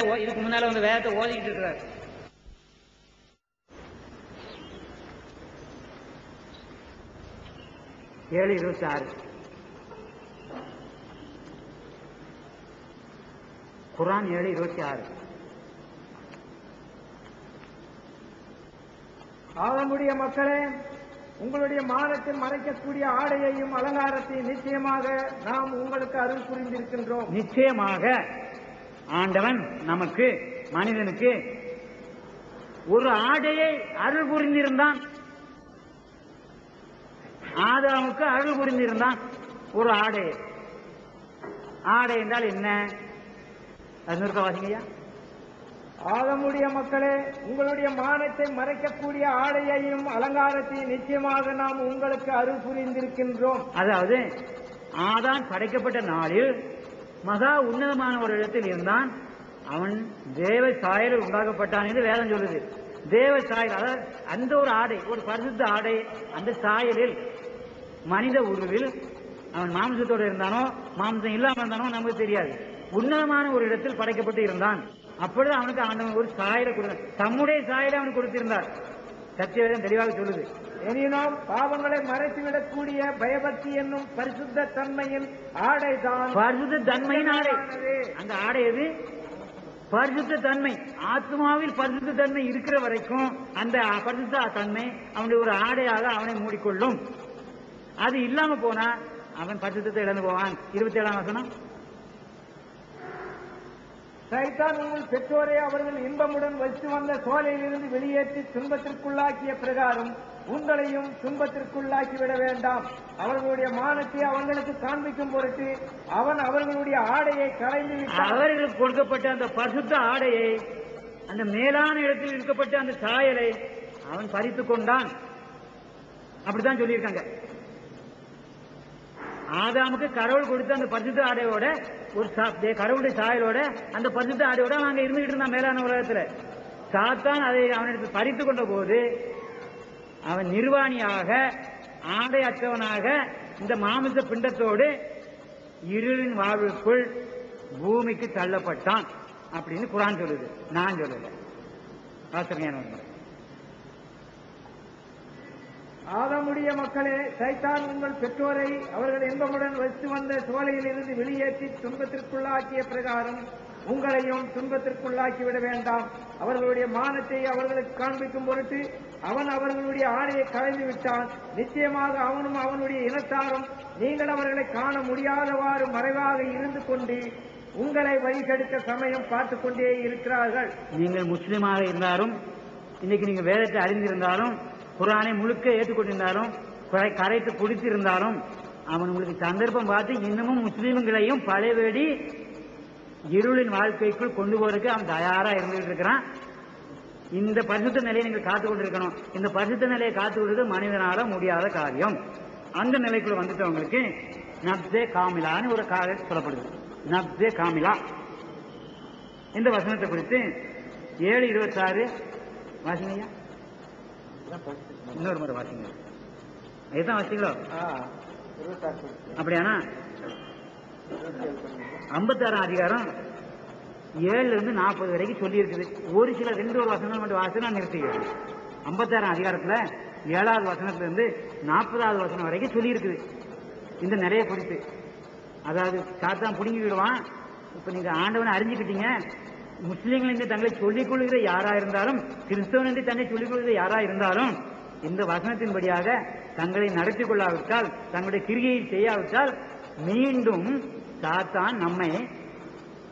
இதுக்கு முன்னால வந்து வேதத்தை ஓதிக்கிட்டு இருக்கிறார். ஏழு இருபத்தி ஆறு. குரான் ஏழு இருபத்தி ஆறு. ஆகமுடைய மக்களே உங்களுடைய மானத்தை மறைக்கக்கூடிய ஆடையையும் அலங்காரத்தையும் நிச்சயமாக நாம் உங்களுக்கு அருள் புரிந்திருக்கின்றோம். நிச்சயமாக. ஆண்டவன் நமக்கு மனிதனுக்கு ஒரு ஆடையை அருள் புரிந்திருந்தான். ஆதாமுக்கு அருள் புரிந்திருந்தான் ஒரு ஆடை. ஆடை என்றால் என்ன? அது நிறுத்த வாசிங்கய்யா ஆகமுடைய மக்களே உங்களுடைய மானத்தை மறைக்கக்கூடிய ஆடையையும் அலங்காரத்தையும் நிச்சயமாக நாம் உங்களுக்கு அருள் புரிந்திருக்கின்றோம். அதாவது ஆதான் படைக்கப்பட்ட நாளில் மகா உன்னதமான ஒரு இடத்தில் இருந்தான். அவன் தேவ சாயல் உண்டாக்கப்பட்டான் என்று வேதம் சொல்லுது. தேவ சாயல் அதாவது அந்த ஒரு ஆடை ஒரு பரிசுத்த ஆடை அந்த சாயலில் மனித உருவில் அவன் மாம்சத்தோடு இருந்தானோ மாம்சம் இல்லாமல் இருந்தானோ நமக்கு தெரியாது. உன்னதமான ஒரு இடத்தில் படைக்கப்பட்டு இருந்தான். அப்பொழுது அவனுக்கு ஆண்டவன் ஒரு சாயலை கொடுத்தான். தம்முடைய சாயலை அவனுக்கு கொடுத்திருந்தார். சத்தியவேதம் தெளிவாக சொல்லுது. எனினும் பாவங்களை மறைத்துவிடக்கூடிய பயபக்தி என்னும் பரிசுத்த தன்மையின் ஆடைதான் பரிசுத்த தன்மையின் ஆடை. அந்த ஆடை எது? பரிசுத்த தன்மை. ஆத்மாவில் பரிசுத்த தன்மை இருக்கிற வரைக்கும் அந்த பரிசுத்த தன்மை அவனுடைய ஒரு ஆடையாக அவனை மூடிக்கொள்ளும். அது இல்லாம போனா அவன் பரிசுத்தத்தை இழந்து போவான். இருபத்தி ஏழாம் வசனம். சைத்தான் உங்கள் பெற்றோரை அவர்கள் இன்பமுடன் வைத்து வந்த சோலையிலிருந்து வெளியேற்றி துன்பத்திற்குள்ளாக்கிய பிரகாரம் உங்களையும் துன்பத்திற்குள்ளாக்கி விட வேண்டாம். அவர்களுடைய மானத்தை அவர்களுக்கு காண்பிக்கும் பொருட்டு அவன் அவர்களுடைய ஆடையை களைந்து அவர்களுக்கு கொடுக்கப்பட்ட அந்த பசுத்த ஆடையை அந்த மேலான இடத்தில் இருக்கப்பட்ட அந்த சாயலை அவன் பறித்துக் கொண்டான். அப்படித்தான் சொல்லியிருக்காங்க. ஆதாமுக்கு கடவுள் கொடுத்த அந்த பரிசுத்த ஆடையோட ஒரு சா- கடவுளுடைய சாயலோட அந்த பரிசுத்த ஆடையோட அவன் அங்க இருந்துகிட்டு இருந்தான் மேலான உலகத்துல. சாத்தான் அதை அவனிடத்தில் பறித்து கொண்ட போது அவன் நிர்வாணியாக ஆடை அற்றவனாக இந்த மாமிச பிண்டத்தோடு இருளின் வாழ்வுக்குள் பூமிக்கு தள்ளப்பட்டான் அப்படின்னு குரான் சொல்லுது. நான் சொல்லல. வாசனையான ஆதமுடைய மக்களே சைத்தான் உங்கள் பெற்றோரை அவர்கள் இன்பமுடன் வைத்து வந்த சோலையிலிருந்து வெளியேற்றி துன்பத்திற்குள்ளாக்கிய பிரகாரம் உங்களையும் துன்பத்திற்குள்ளாக்கி விட வேண்டாம். அவர்களுடைய மானத்தை அவர்களுக்கு காண்பிக்கும் பொருட்டு அவன் அவர்களுடைய ஆடையை களைந்து விட்டான். நிச்சயமாக அவனும் அவனுடைய இனத்தாரும் நீங்கள் அவர்களை காண முடியாதவாறு மறைவாக இருந்து கொண்டு உங்களை வழிகெடுக்க சமயம் பார்த்துக் கொண்டே இருக்கிறார்கள். நீங்கள் முஸ்லீமாக இருந்தாலும் இன்னைக்கு நீங்க வேதத்தை அறிந்திருந்தாலும் குரானை முழுக்க ஏற்றுக்கொண்டிருந்தாலும் குறை- கரைத்து குடித்திருந்தாலும் அவன் உங்களுக்கு சந்தர்ப்பம் பார்த்து இன்னமும் முஸ்லீம்களையும் பழையபடி இருளின் வாழ்க்கைக்குள் கொண்டு போறதுக்கு அவன் தயாரா இருந்துகிட்டு இருக்கிறான். இந்த பரிசுத்த நிலையை நீங்கள் காத்து கொண்டிருக்கணும் இந்த பரிசுத்த நிலையை காத்து மனிதனால முடியாத காரியம். அந்த நிலைக்குள்ள வந்துட்டவங்களுக்கு நப்சே காமிலான்னு ஒரு காரியம் சொல்லப்படுது. நப்சே காமிலா. இந்த வசனத்தை குறித்து ஏழு இருபத்தாறு வாசிங்கய்யா? இன்னொரு முறை வாசிங்க. இதுதான் வாசிங்களோ? அப்படியானா? ஐம்பத்தாறாம் அதிகாரம் ஏழுல இருந்து நாற்பது வரைக்கும் சொல்லி இருக்குது ஒரு சில ரெண்டு ஒரு வசனங்கள் மட்டும் வசனம் நிறுத்திக்கிறது ஐம்பத்தாறாம் அதிகாரத்துல ஏழாவது வசனத்துல இருந்து நாற்பதாவது வசனம் வரைக்கும் சொல்லி இருக்குது இந்த நிறைய குறித்து அதாவது சாத்தான் புடுங்கி விடுவான். இப்ப நீங்க ஆண்டவனை அறிஞ்சுக்கிட்டீங்க. முஸ்லீம்கள் என்று தங்களை சொல்லிக் கொள்கிற யாரா இருந்தாலும் கிறிஸ்தவன் என்று தன்னை சொல்லிக் கொள்கிற யாரா இருந்தாலும் இந்த வசனத்தின்படியாக தங்களை நடத்தி கொள்ளாவிட்டால் தங்களுடைய கிரியை செய்யாவிட்டால் மீண்டும் சாத்தான் நம்மை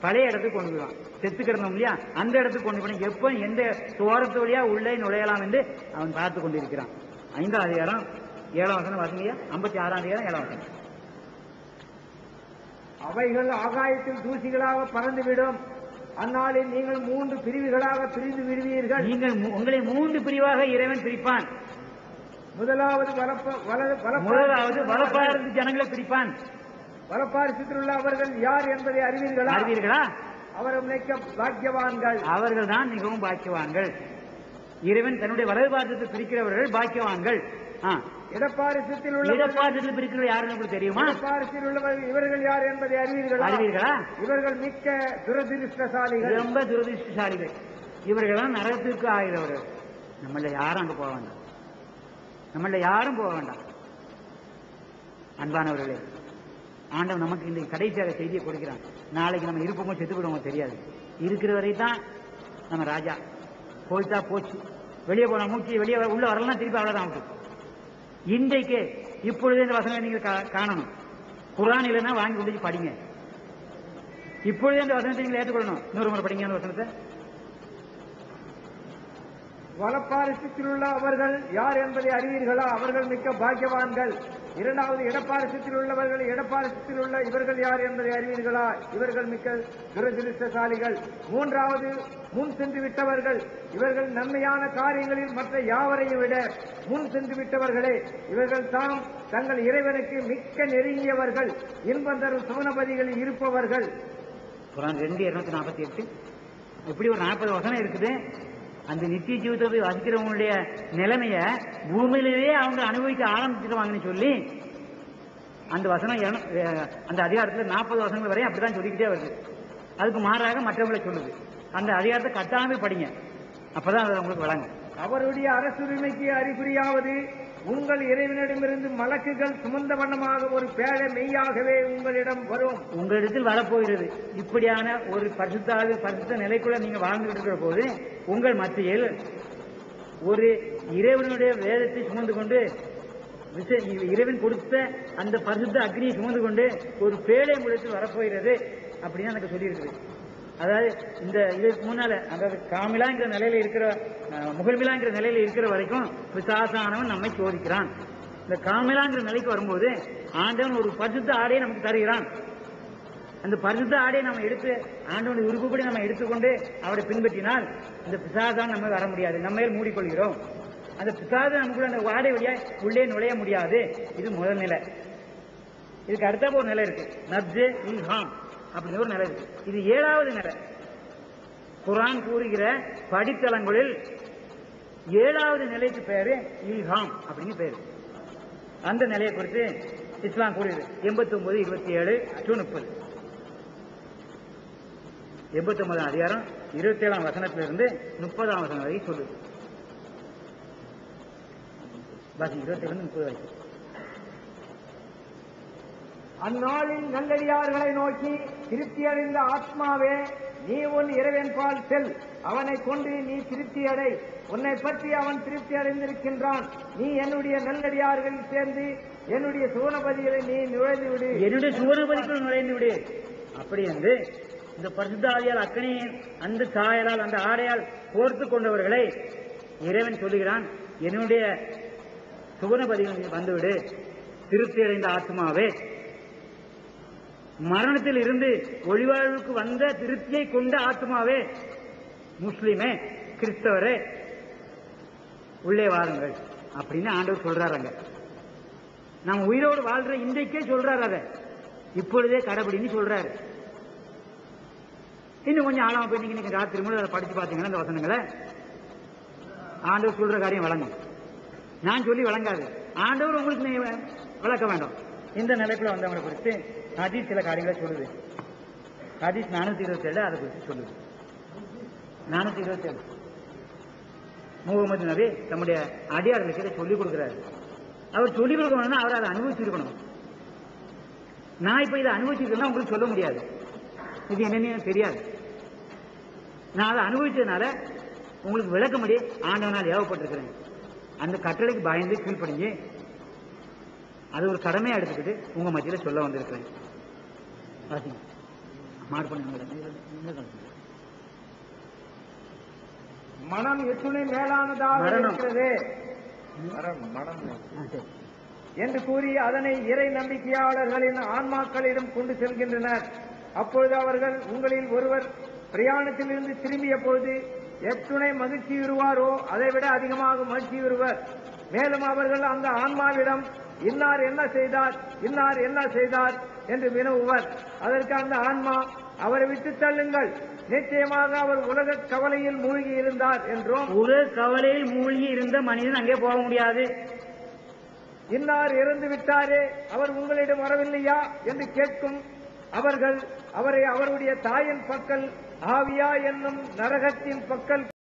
பழைய இடத்துக்கு கொண்டு போயிடுவான். செத்து கிடந்தோம் இல்லையா? அந்த இடத்துக்கு கொண்டு போய் எப்ப? எந்த துவாரத்து வழியா உள்ளே நுழையலாம் என்று அவன் பார்த்து கொண்டிருக்கிறான். ஐந்தாம் அதிகாரம் ஏழாம் வசனம் வாசிங்கய்யா ஐம்பத்தி ஆறாம் அதிகாரம் ஏழாம் வசனம். அவைகள் ஆகாயத்தில் தூசிகளாக பறந்துவிடும். அந்நாளில் நீங்கள் மூன்று பிரிவுகளாக பிரிந்து விடுவீர்கள். நீங்கள் உங்களை மூன்று பிரிவாக இறைவன் பிரிப்பான். முதலாவது முதலாவது வலப்பார்ந்து ஜனங்களை பிரிப்பான். வலப்பாரிசத்தில் அவர்கள் யார் என்பதை அறிவீர்களா? அறிவீர்களா? அவர் நினைக்க பாக்கியவான்கள். அவர்கள் தான் மிகவும் பாக்கியவான்கள். இறைவன் தன்னுடைய வலது பாரதத்தை பிரிக்கிறவர்கள் பாக்கியவான்கள். இடப்பாரிசத்தில் உள்ள இடப்பாட்டத்தில் பிரிக்கிறது யாருன்னு உங்களுக்கு தெரியுமா? இடப்பாரிசத்தில் உள்ளவர் இவர்கள் யார் என்பதை அறிவீர்களா? அறிவீர்களா? இவர்கள் மிக்க துரதிருஷ்டசாலிகள். ரொம்ப துரதிருஷ்டசாலிகள். இவர்களெல்லாம் நரகத்திற்கு ஆகிறவர்கள் நம்மள யாரும் அங்க போக வேண்டாம். நம்மள யாரும் போக வேண்டாம். அன்பானவர்களே ஆண்டவன் நமக்கு இந்த கடைசியாக செய்தியை கொடுக்கிறான். நாளைக்கு நம்ம இருப்போமோ செத்து விடுவோமோ தெரியாது. இருக்கிற வரை தான் நம்ம ராஜா. போயிட்டா போச்சு. வெளியே போன மூச்சு வெளியே வர- உள்ள வரலாம் திருப்பி அவ்வளவுதான் நமக்கு இன்றைக்கு இப்பொழுதே இந்த வசனங்களை நீங்கள் கா- காணணும். குரான் இல்லைன்னா வாங்கி கொண்டு படிங்க. இப்பொழுதே இந்த வசனத்தை நீங்கள் ஏற்றுக்கொள்ளணும். இன்னொரு முறை படிங்க அந்த வசனத்தை. வலப்பாரிசத்தில் உள்ள அவர்கள் யார் என்பதை அறிவீர்களா? அவர்கள் மிக்க பாக்கியவான்கள். இரண்டாவது இடப்பாரிசத்தில் உள்ளவர்கள் இடப்பாரிசத்தில் உள்ள இவர்கள் யார் என்பதை அறிவீர்களா? இவர்கள் மிக்க துரதிருஷ்டசாலிகள். மூன்றாவது முன் சென்று விட்டவர்கள். இவர்கள் நன்மையான காரியங்களில் மற்ற யாவரையும் விட முன் சென்று விட்டவர்களே. இவர்கள் தாம் தங்கள் இறைவனுக்கு மிக்க நெருங்கியவர்கள். இன்பம் தரும் சுவனபதிகளில் இருப்பவர்கள். ரெண்டு இருநூத்தி நாற்பத்தி எட்டு. இப்படி ஒரு நாற்பது வசனம் இருக்குது. அந்த நித்திய ஜீவிதத்தை போய் வசிக்கிறவங்களுடைய நிலைமைய பூமியிலேயே அவங்க அனுபவிக்க ஆரம்பிச்சிருவாங்கன்னு சொல்லி அந்த வசனம் அந்த அதிகாரத்தில் நாற்பது வசனங்கள் வரையும் அப்படிதான் சொல்லிக்கிட்டே வருது. அதுக்கு மாறாக மற்றவங்களை சொல்லுது. அந்த அதிகாரத்தை கட்டாமல் படிங்க. அப்பதான் அது உங்களுக்கு வழங்கும். அவருடைய அரசுரிமைக்கு அறிகுறியாவது உங்கள் இறைவனிடமிருந்து மலக்குகள் சுமந்த வண்ணமாக ஒரு பேழை மெய்யாகவே உங்களிடம் வரும். உங்களிடத்தில் வரப்போகிறது. இப்படியான ஒரு பரிசுத்தாக பரிசுத்த நிலைக்குள்ள நீங்க வாழ்ந்துகிட்டு இருக்கிற போது உங்கள் மத்தியில் ஒரு இறைவனுடைய வேதத்தை சுமந்து கொண்டு இறைவன் கொடுத்த அந்த பரிசுத்த அக்னியை சுமந்து கொண்டு ஒரு பேழை உங்களிடத்தில் வரப்போகிறது. அப்படின்னு எனக்கு சொல்லியிருக்குது அதாவது இந்த இதுக்கு முன்னால அதாவது காமிலாங்கிற நிலையில இருக்கிற அஹ், முகல்மிலாங்கிற நிலையில இருக்கிற வரைக்கும் பிசாசானவன் நம்மை சோதிக்கிறான். இந்த காமிலாங்கிற நிலைக்கு வரும்போது ஆண்டவன் ஒரு பரிசுத்த ஆடையை நமக்கு தருகிறான். அந்த பரிசுத்த ஆடையை நம்ம எடுத்து ஆண்டவனுடைய விருப்பப்படி நம்ம எடுத்துக்கொண்டு அவரை பின்பற்றினால் இந்த பிசாதான் நம்ம வர முடியாது. நம்ம மூடிக்கொள்கிறோம். அந்த பிசாத நமக்குள்ள அந்த ஆடை வழியா உள்ளே நுழைய முடியாது. இது முதல் நிலை. இதுக்கு அடுத்த ஒரு நிலை இருக்கு. நப்ஜே இல்ஹாம். அப்படின்னு ஒரு நிலை இருக்கு. இது ஏழாவது நிலை. குரான் கூறுகிற படித்தளங்களில் ஏழாவது நிலைக்கு பேரு இல்ஹாம் அப்படின்னு பேரு. அந்த நிலையை குறித்து இஸ்லாம் கூறுகிறது எண்பத்தி ஒன்பது இருபத்தி ஏழு டு முப்பது. எண்பத்தி ஒன்பதாம் அதிகாரம் இருபத்தி ஏழாம் வசனத்திலிருந்து முப்பதாம் வசனம் வரை சொல்லுது. பாக்கி இருபத்தி ஏழு முப்பது வரைக்கும். அந்நாளில் நல்லடியார்களை நோக்கி திருப்தி அடைந்த ஆத்மாவே நீ உன் இறைவன்பால் செல். அவனை கொண்டு நீ திருப்தி அடை உன்னை பற்றி அவன் திருப்தி அடைந்திருக்கின்றான் நீ என்னுடைய நல்லடியார்களில் சேர்ந்து என்னுடைய சுவனபதிகளை நீ நுழைந்து விடு. என்னுடைய சுவனபதிக்குள் நுழைந்து விடு. அப்படி என்று இந்த பரிசுத்தாவியால் அக்கனியின் அந்த சாயலால் அந்த ஆடையால் கோர்த்து கொண்டவர்களை இறைவன் சொல்லுகிறான் என்னுடைய சுவனபதிகள் வந்துவிடு திருப்தி அடைந்த ஆத்மாவே மரணத்தில் இருந்து ஒளிவாழ்வுக்கு வந்த திருப்தியை கொண்ட ஆத்மாவே முஸ்லிமே கிறிஸ்தவரே. உள்ளே வாருங்கள். அப்படின்னு ஆண்டவர் சொல்றாருங்க நம்ம உயிரோடு வாழ்ற இன்றைக்கே சொல்றாரு அதை. இப்பொழுதே கடைபிடின்னு சொல்றாரு. இன்னும் கொஞ்சம் ஆழமா போய் நீங்க இன்னைக்கு ராத்திரி முழு அதை படிச்சு பாத்தீங்கன்னா இந்த வசனங்களை? ஆண்டவர் சொல்ற காரியம் வழங்கும் நான் சொல்லி வழங்காது ஆண்டவர் உங்களுக்கு நீ விளக்க வேண்டும். இந்த நிலைக்குள்ள வந்தவங்களை குறித்து ஹதீஸ் சில காரியங்களை சொல்லுது. ஹதீஸ் நானூத்தி இருபத்தி ஏழு அதை குறித்து சொல்லுது. நானூத்தி இருபத்தி ஏழு. முகமது நபி தம்முடைய அடியார்களுக்கு இதை சொல்லிக் கொடுக்கிறாரு. அவர் சொல்லிக் கொடுக்கணும்னா அவர் அதை அனுபவிச்சிருக்கணும். நான் இப்ப இதை அனுபவிச்சிருக்கேன்னா உங்களுக்கு சொல்ல முடியாது. இது என்னன்னு தெரியாது. நான் அதை அனுபவிச்சதுனால உங்களுக்கு விளக்க முடியும் ஆண்டவனால் ஏவப்பட்டிருக்கிறேன். அந்த கட்டளைக்கு பயந்து கீழ்ப்படிஞ்சு அது ஒரு கடமையா எடுத்துக்கிட்டு உங்க மத்தியில சொல்ல வந்திருக்கிறேன். மனம் எத்துணை மேலானதாக. இருக்கிறது. என்று கூறி அதனை இறை நம்பிக்கையாளர்களின் ஆன்மாக்களிடம் கொண்டு செல்கின்றனர். அப்பொழுது அவர்கள் உங்களில் ஒருவர் பிரயாணத்திலிருந்து திரும்பிய பொழுது எத்துணை மகிழ்ச்சி வருவாரோ அதைவிட அதிகமாக மகிழ்ச்சி வருவர் மேலும் அவர்கள் அந்த ஆன்மாவிடம் இன்னார் என்ன செய்தார்? இன்னார் என்ன செய்தார்? என்று வினவுவர். அதற்கு அந்த ஆன்மா அவரை விட்டு தள்ளுங்கள். நிச்சயமாக அவர் உலக கவலையில் மூழ்கி இருந்தார் என்றும் ஒரு கவலையில் மூழ்கி இருந்த மனிதன் அங்கே போக முடியாது. இன்னார் இறந்து விட்டாரே அவர் உங்களிடம் வரவில்லையா என்று கேட்கும் அவர்கள் அவரை அவருடைய தாயின் பக்கல் ஆவியா என்னும் நரகத்தின் பக்கல்